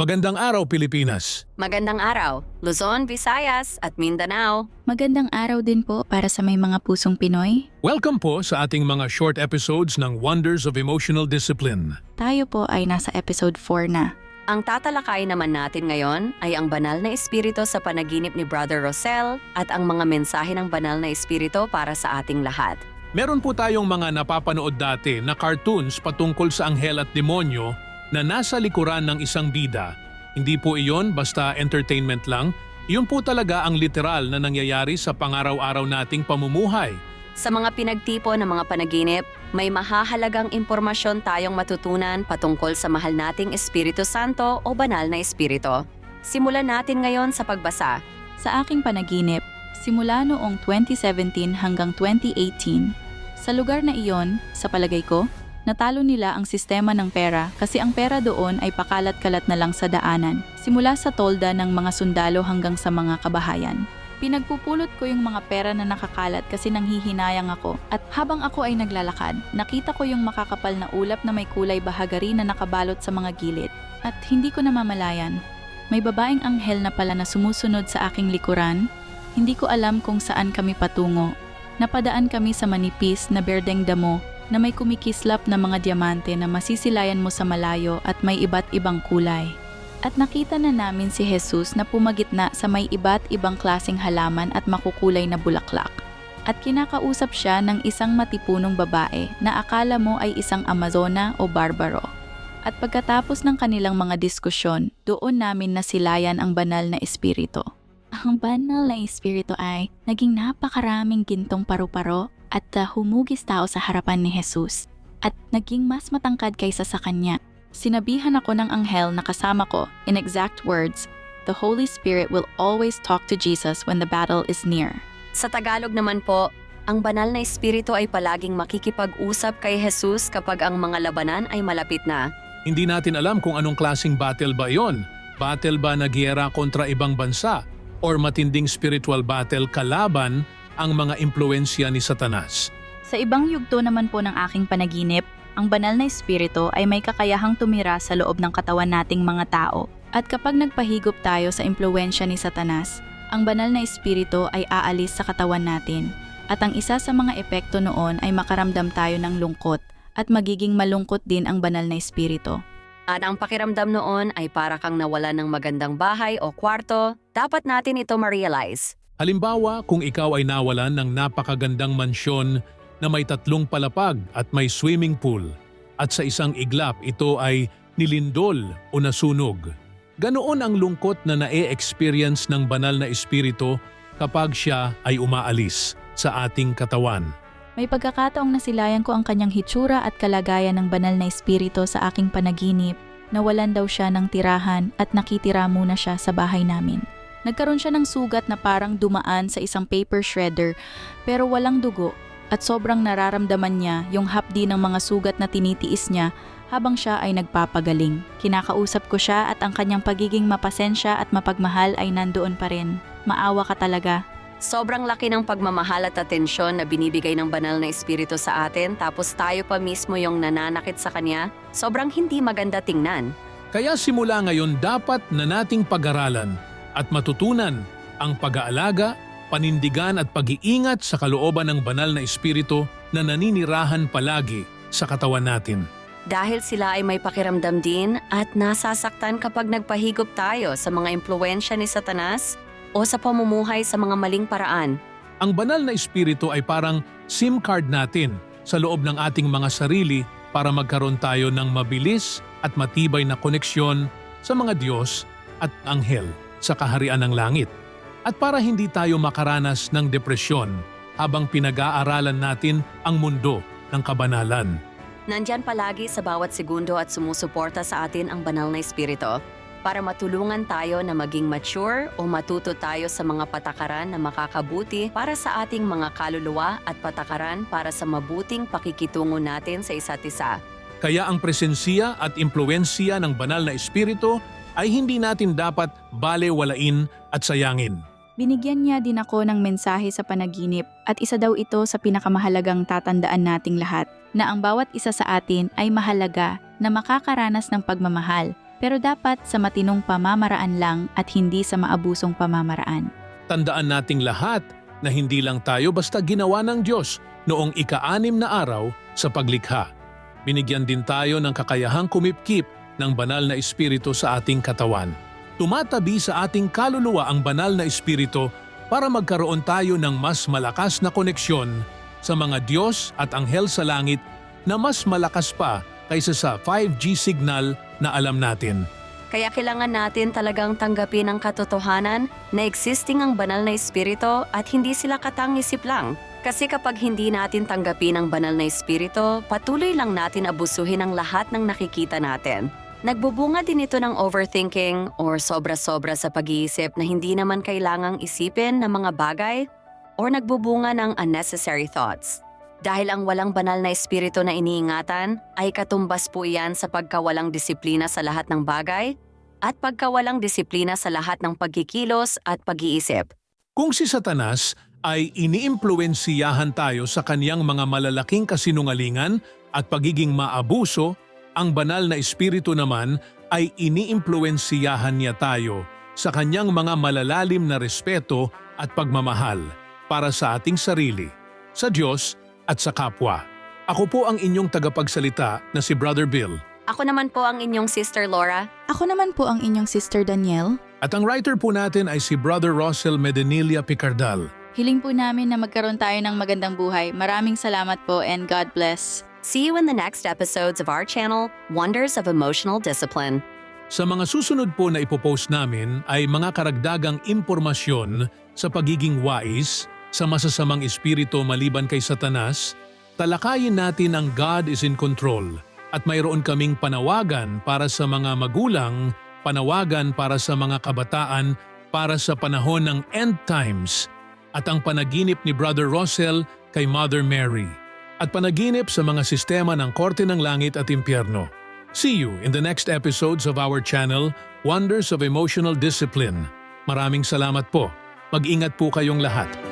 Magandang araw Pilipinas. Magandang araw, Luzon, Visayas at Mindanao. Magandang araw din po para sa may mga pusong Pinoy. Welcome po sa ating mga short episodes ng Wonders of Emotional Discipline. Tayo po ay nasa episode 4 na. Ang tatalakayin naman natin ngayon ay ang banal na espiritu sa panaginip ni Brother Rosel at ang mga mensahe ng banal na espiritu para sa ating lahat. Meron po tayong mga napapanood dati na cartoons patungkol sa anghel at demonyo na nasa likuran ng isang bida. Hindi po iyon basta entertainment lang, iyon po talaga ang literal na nangyayari sa pangaraw-araw nating pamumuhay. Sa mga pinagtipo ng mga panaginip, may mahahalagang impormasyon tayong matutunan patungkol sa mahal nating Espiritu Santo o banal na espiritu. Simulan natin ngayon sa pagbasa. Sa aking panaginip, simula noong 2017 hanggang 2018, sa lugar na iyon, sa palagay ko, natalo nila ang sistema ng pera kasi ang pera doon ay pakalat-kalat na lang sa daanan, simula sa tolda ng mga sundalo hanggang sa mga kabahayan. Pinagpupulot ko yung mga pera na nakakalat kasi nanghihinayang ako at habang ako ay naglalakad, nakita ko yung makakapal na ulap na may kulay bahagari na nakabalot sa mga gilid at hindi ko namamalayan. May babaeng anghel na pala na sumusunod sa aking likuran. Hindi ko alam kung saan kami patungo. Napadaan kami sa manipis na berdeng damo na may kumikislap na mga diamante na masisilayan mo sa malayo at may iba't ibang kulay. At nakita na namin si Jesus na pumagitna sa may iba't ibang klaseng halaman at makukulay na bulaklak. At kinakausap siya ng isang matipunong babae na akala mo ay isang Amazona o Barbaro. At pagkatapos ng kanilang mga diskusyon, doon namin nasilayan ang banal na espiritu. Ang banal na espiritu ay naging napakaraming gintong paru-paro at uh, humugis tao sa harapan ni Jesus at naging mas matangkad kaysa sa kanya. Sinabihan ako ng anghel na kasama ko, in exact words, The Holy Spirit will always talk to Jesus when the battle is near. Sa Tagalog naman po, ang banal na espiritu ay palaging makikipag-usap kay Jesus kapag ang mga labanan ay malapit na. Hindi natin alam kung anong klasing battle ba iyon. Battle ba na giyera kontra ibang bansa? Or matinding spiritual battle kalaban ang mga impluensya ni Satanas? Sa ibang yugto naman po ng aking panaginip, ang banal na espiritu ay may kakayahang tumira sa loob ng katawan nating mga tao. At kapag nagpahigop tayo sa impluensya ni Satanas, ang banal na espiritu ay aalis sa katawan natin. At ang isa sa mga epekto noon ay makaramdam tayo ng lungkot at magiging malungkot din ang banal na espiritu. At ang pakiramdam noon ay para kang nawala ng magandang bahay o kwarto, dapat natin ito ma-realize. Halimbawa, kung ikaw ay nawalan ng napakagandang mansyon na may tatlong palapag at may swimming pool at sa isang iglap ito ay nilindol o nasunog. Ganoon ang lungkot na nae-experience ng banal na espiritu kapag siya ay umaalis sa ating katawan. May pagkakataong nasilayan ko ang kanyang hitsura at kalagayan ng banal na espiritu sa aking panaginip. Nawalan daw siya ng tirahan at nakitira muna siya sa bahay namin. Nagkaroon siya ng sugat na parang dumaan sa isang paper shredder pero walang dugo at sobrang nararamdaman niya yung hapdi ng mga sugat na tinitiis niya habang siya ay nagpapagaling. Kinakausap ko siya at ang kanyang pagiging mapasensya at mapagmahal ay nandoon pa rin. Maawa ka talaga. Sobrang laki ng pagmamahal at atensyon na binibigay ng banal na espiritu sa atin tapos tayo pa mismo yung nananakit sa kanya. Sobrang hindi maganda tingnan. Kaya simula ngayon dapat na nating pag-aralan at matutunan ang pag-aalaga, panindigan at pag-iingat sa kalooban ng banal na espiritu na naninirahan palagi sa katawan natin. Dahil sila ay may pakiramdam din at nasasaktan kapag nagpahigop tayo sa mga impluensya ni Satanas o sa pamumuhay sa mga maling paraan. Ang banal na espiritu ay parang SIM card natin sa loob ng ating mga sarili para magkaroon tayo ng mabilis at matibay na koneksyon sa mga Diyos at anghel sa kaharian ng langit. At para hindi tayo makaranas ng depresyon habang pinag-aaralan natin ang mundo ng kabanalan. Nandyan palagi sa bawat segundo at sumusuporta sa atin ang banal na espiritu para matulungan tayo na maging mature o matuto tayo sa mga patakaran na makakabuti para sa ating mga kaluluwa at patakaran para sa mabuting pakikitungo natin sa isa't isa. Kaya ang presensiya at impluensya ng banal na espiritu ay hindi natin dapat balewalain at sayangin. Binigyan niya din ako ng mensahe sa panaginip at isa daw ito sa pinakamahalagang tatandaan nating lahat na ang bawat isa sa atin ay mahalaga na makakaranas ng pagmamahal Pero dapat sa matinong pamamaraan lang at hindi sa maabusong pamamaraan. Tandaan nating lahat na hindi lang tayo basta ginawa ng Diyos noong ika-anim na araw sa paglikha. Binigyan din tayo ng kakayahang kumipkip ng banal na espiritu sa ating katawan. Tumatabi sa ating kaluluwa ang banal na espiritu para magkaroon tayo ng mas malakas na koneksyon sa mga Diyos at anghel sa langit na mas malakas pa kaysa sa 5G signal na alam natin. Kaya kailangan natin talagang tanggapin ang katotohanan na existing ang banal na espiritu at hindi sila katang-isip lang. Kasi kapag hindi natin tanggapin ang banal na espiritu, patuloy lang natin abusuhin ang lahat ng nakikita natin. Nagbubunga din ito ng overthinking or sobra-sobra sa pag-iisip na hindi naman kailangang isipin ng mga bagay or nagbubunga ng unnecessary thoughts. Dahil ang walang banal na espiritu na iniingatan ay katumbas po iyan sa pagkawalang disiplina sa lahat ng bagay at pagkawalang disiplina sa lahat ng pagkikilos at pag-iisip. Kung si Satanas ay iniimpluwensiyahan tayo sa kaniyang mga malalaking kasinungalingan at pagiging maabuso, ang banal na espiritu naman ay iniimpluwensiyahan niya tayo sa kanyang mga malalalim na respeto at pagmamahal para sa ating sarili, sa Diyos at sa kapwa. Ako po ang inyong tagapagsalita na si Brother Bill. Ako naman po ang inyong sister Laura. Ako naman po ang inyong Sister Danielle. At ang writer po natin ay si Brother Russell Medenilia Picardal. Hiling po namin na magkaroon tayo ng magandang buhay. Maraming salamat po and God bless. See you in the next episodes of our channel, Wonders of Emotional Discipline. Sa mga susunod po na ipopost namin ay mga karagdagang impormasyon sa pagiging wais sa masasamang espiritu maliban kay Satanas, talakayin natin ang God is in control at mayroon kaming panawagan para sa mga magulang, panawagan para sa mga kabataan para sa panahon ng end times at ang panaginip ni Brother Russell kay Mother Mary at panaginip sa mga sistema ng Korte ng Langit at Impyerno. See you in the next episodes of our channel, Wonders of Emotional Discipline. Maraming salamat po. Mag-ingat po kayong lahat.